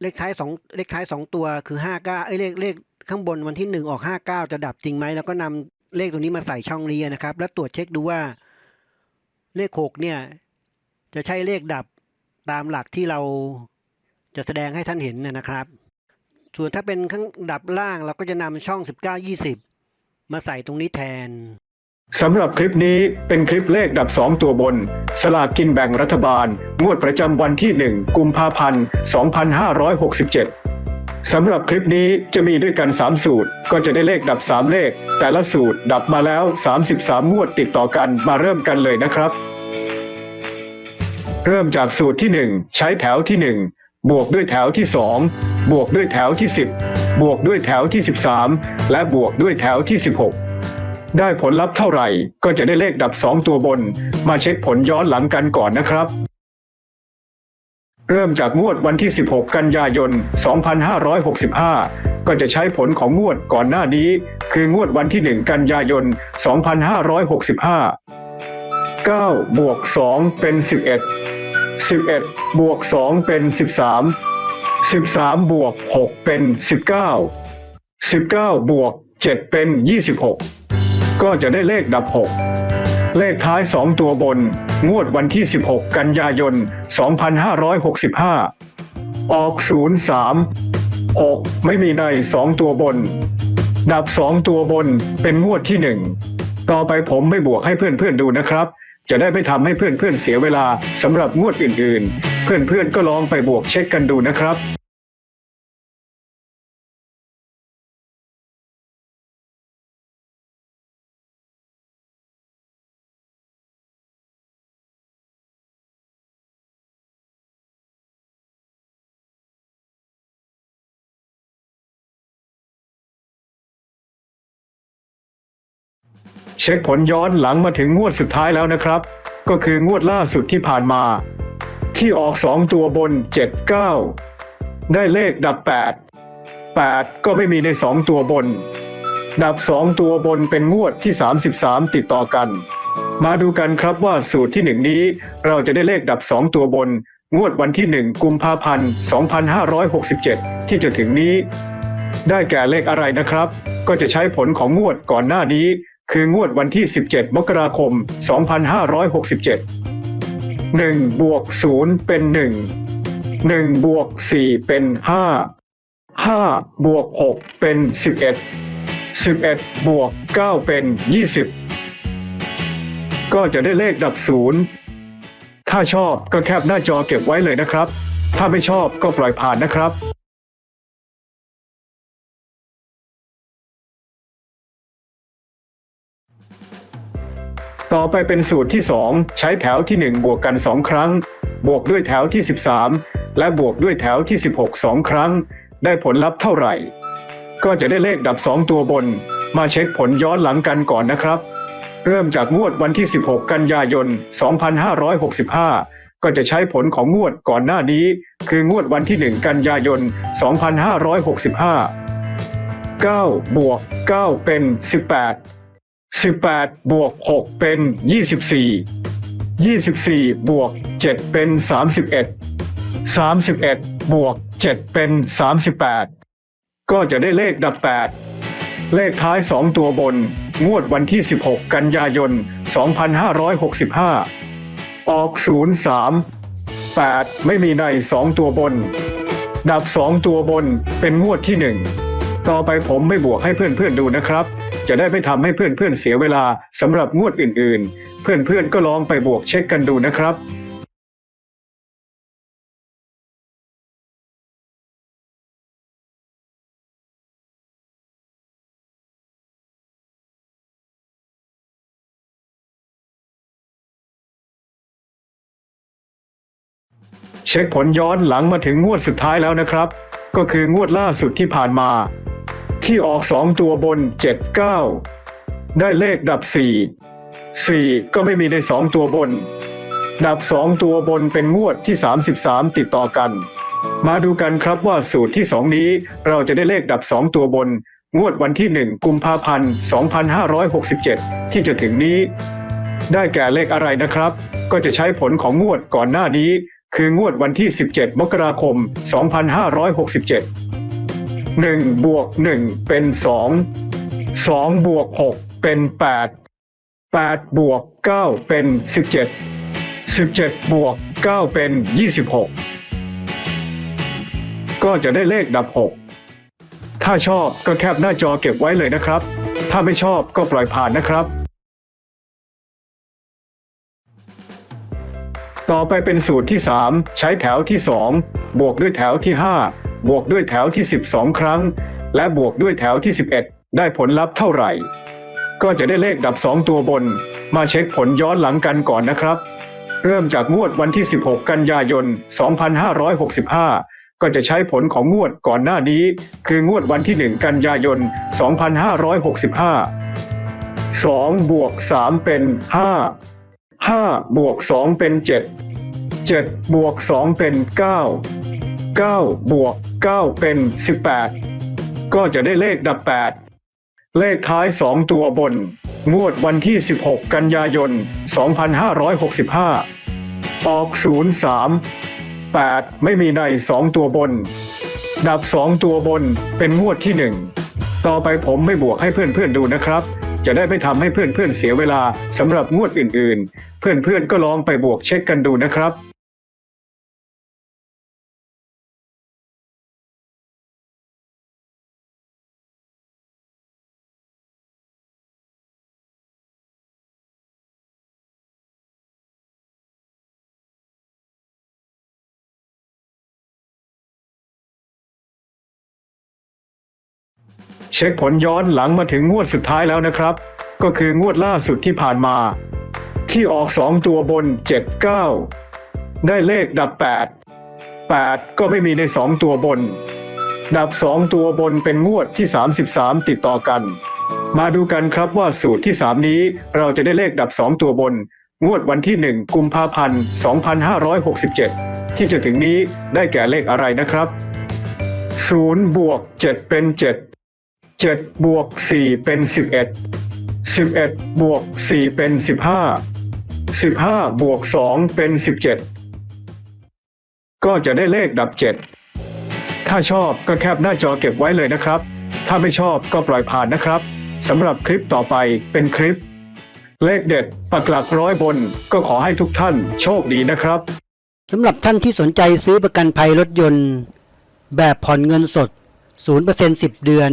เลขท้ายสองเลขท้ายสองตัวคือ59เอ้ยเลขเลขข้างบนวันที่1ออก59จะดับจริงไหมแล้วก็นำเลขตัวนี้มาใส่ช่องนี้นะครับ แล้วตรวจเช็คดูว่า เลข6เนี่ย จะใช่เลขดับตามหลักที่เราจะแสดงให้ท่านเห็นนะนะครับ ส่วนถ้าเป็นข้างดับล่างเราก็จะนำช่อง 19 20 มาใส่ตรงนี้แทน สำหรับคลิปนี้เป็นคลิปเลขดับ 2 ตัวบน สลากกินแบ่งรัฐบาล งวดประจำวันที่ 1 กุมภาพันธ์ 2567 สำหรับคลิปนี้จะมีด้วยกัน 3 สูตร ก็จะได้เลขดับ 3 เลข แต่ละสูตรดับมาแล้ว 33 งวดติดต่อกันมาเริ่มกันเลยนะครับ เริ่มจากสูตรที่ 1 ใช้แถวที่ 1 บวกด้วยแถวที่ 2 บวกด้วยแถวที่ 10 บวกด้วยแถวที่ 13 และบวกด้วยแถวที่ 16 ได้ผลลัพธ์เท่าไหร่ ก็จะได้เลขดับ 2 ตัวบน มาเช็คผลย้อนหลังกันก่อนนะครับ เริ่มจากงวดวันที่ 16 กันยายน 2565 ก็จะใช้ผลของงวดก่อนหน้านี้ คืองวดวันที่ 1 กันยายน 2565 9บวก2เป็น 11 11 บวก 2 เป็น 13 13 บวก 6 เป็น 19 19 บวก 7 เป็น 26 ก็จะได้เลขดับ 6 เลขท้าย 2 ตัวบน งวดวันที่ 16 กันยายน 2565 ออก 03 6 ไม่มีใน 2 ตัวบน ดับ 2 ตัวบนเป็นงวดที่ 1 ต่อไปผมไม่บวกให้เพื่อนๆดูนะครับ จะได้ไม่ทำให้เพื่อนๆเสียเวลาสำหรับงวดอื่นๆ เพื่อนๆก็ลองไปบวกเช็คกันดูนะครับ เช็คผลย้อนหลังมาถึงงวดสุดท้ายแล้วนะครับ ก็คืองวดล่าสุดที่ผ่านมา ที่ออก 2 ตัวบน 79 ได้เลขดับ 8 8 ก็ไม่มีใน 2 ตัวบน ดับ 2 ตัวบนเป็นงวดที่ 33 ติดต่อกัน มาดูกันครับว่าสูตรที่ 1 นี้เราจะได้เลขดับ 2 ตัวบน งวดวันที่ 1 กุมภาพันธ์ 2567 ที่จะถึงนี้ ได้แก่เลขอะไรนะครับ ก็จะใช้ผลของงวดก่อนหน้านี้ คืองวดวันที่ 17 มกราคม 2567 1บวก0เป็น 1 1บวก4เป็น 5 5บวก6เป็น 11 11บวก9เป็น 20 ก็จะได้เลขดับศูนย์ถ้าชอบก็แคปหน้าจอเก็บไว้เลยนะครับ ถ้าไม่ชอบก็ปล่อยผ่านนะครับ ต่อไปเป็นสูตรที่ 2 ใช้แถวที่ 1 บวกกัน 2 ครั้ง บวกด้วยแถวที่ 13 และบวกด้วยแถวที่ 16 2 ครั้ง ได้ผลลัพธ์เท่าไหร่ ก็จะได้เลขดับ 2 ตัวบน มาเช็คผลย้อนหลังกันก่อนนะครับ เริ่มจากงวดวันที่ 16 กันยายน 2565 ก็จะใช้ผลของงวดก่อนหน้านี้ คืองวดวันที่ 1 กันยายน 2565 9 บวก 9 เป็น 18 18บวก6เป็น24 24บวก7เป็น31 31บวก7เป็น38ก็จะได้เลขดับ8เลขท้าย2ตัวบน งวดวันที่ 16 กันยายน 2565 ออก 03 8 ไม่มีใน2ตัวบน ดับ2ตัวบนเป็นงวดที่1ต่อไปผมไม่บวกให้เพื่อนๆดูนะครับ จะได้ไม่ทำให้เพื่อนๆเสียเวลาสำหรับงวดอื่นๆ เพื่อนๆก็ลองไปบวกเช็คกันดูนะครับเช็คผลย้อนหลังมาถึงงวดสุดท้ายแล้วนะครับ ก็คืองวดล่าสุดที่ผ่านมา ที่ออก2ตัวบน79ได้เลขดับ4 4ก็ไม่มีใน2ตัวบน ดับ2ตัวบนเป็นงวดที่ 33 ติดต่อกัน มาดูกันครับว่าสูตรที่2นี้เราจะได้เลขดับ2ตัวบน งวดวันที่1กุมภาพันธ์2567 ที่จะถึงนี้ ได้แก่เลขอะไรนะครับ ก็จะใช้ผลของงวดก่อนหน้านี้ คืองวดวันที่ 17 มกราคม 2567 1บวก1เป็น 2 2บวก6เป็น 8 8บวก9เป็น 17 17บวก9เป็น 26 ก็จะได้เลขดับ 6 ถ้าชอบก็แคปหน้าจอเก็บไว้เลยนะครับ ถ้าไม่ชอบก็ปล่อยผ่านนะครับ ต่อไปเป็นสูตรที่ 3 ใช้แถวที่ 2 บวกด้วยแถวที่ 5 บวกด้วยแถวที่ 12 ครั้ง และบวกด้วยแถวที่ 11 ได้ผลลัพธ์เท่าไหร่ ก็จะได้เลขดับ 2 ตัวบน มาเช็คผลย้อนหลังกันก่อนนะครับ เริ่มจากงวดวันที่ 16 กันยายน 2565 ก็จะใช้ผลของงวดก่อนหน้านี้ คืองวดวันที่ 1 กันยายน 2565 2 บวก 3 เป็น 5 5 บวก 2 เป็น 7 7 บวก 2 เป็น 9 9 บวก 9 เป็น 18 ก็จะได้เลขดับ 8 เลขท้าย 2 ตัวบน งวดวันที่ 16 กันยายน 2565 ออก 03 8 ไม่มีใน 2 ตัวบน ดับ 2 ตัวบนเป็นงวดที่ 1 ต่อไปผมไม่บวกให้เพื่อนๆดูนะครับจะได้ไม่ทำให้เพื่อนๆเสียเวลาสำหรับงวดอื่นๆ เพื่อนๆก็ลองไปบวกเช็คกันดูนะครับ เช็คผลย้อนหลังมาถึงงวดสุดท้ายแล้วนะครับ ก็คืองวดล่าสุดที่ผ่านมา ที่ออก2ตัวบน 79 ได้เลขดับ 8 8 ก็ไม่มีใน2ตัวบน ดับ2ตัวบนเป็นงวดที่ 33 ติดต่อกัน มาดูกันครับว่าสูตรที่ 3 นี้เราจะได้เลขดับ2ตัวบน งวดวันที่ 1 กุมภาพันธ์ 2567 ที่จะถึงนี้ได้แก่เลขอะไรนะครับ0บวก7เป็น 7 7บวก4เป็น11 11บวก4เป็น15 15บวก2เป็น17ก็จะได้เลขดับ7ถ้าชอบก็แคปหน้าจอเก็บไว้เลยนะครับ ถ้าไม่ชอบก็ปล่อยผ่านนะครับสำหรับคลิปต่อไปเป็นคลิป เลขเด็ดปักหลักร้อยบนก็ขอให้ทุกท่านโชคดีนะครับสำหรับท่านที่สนใจซื้อประกันภัยรถยนต์ แบบผ่อนเงินสด 0% 10 เดือน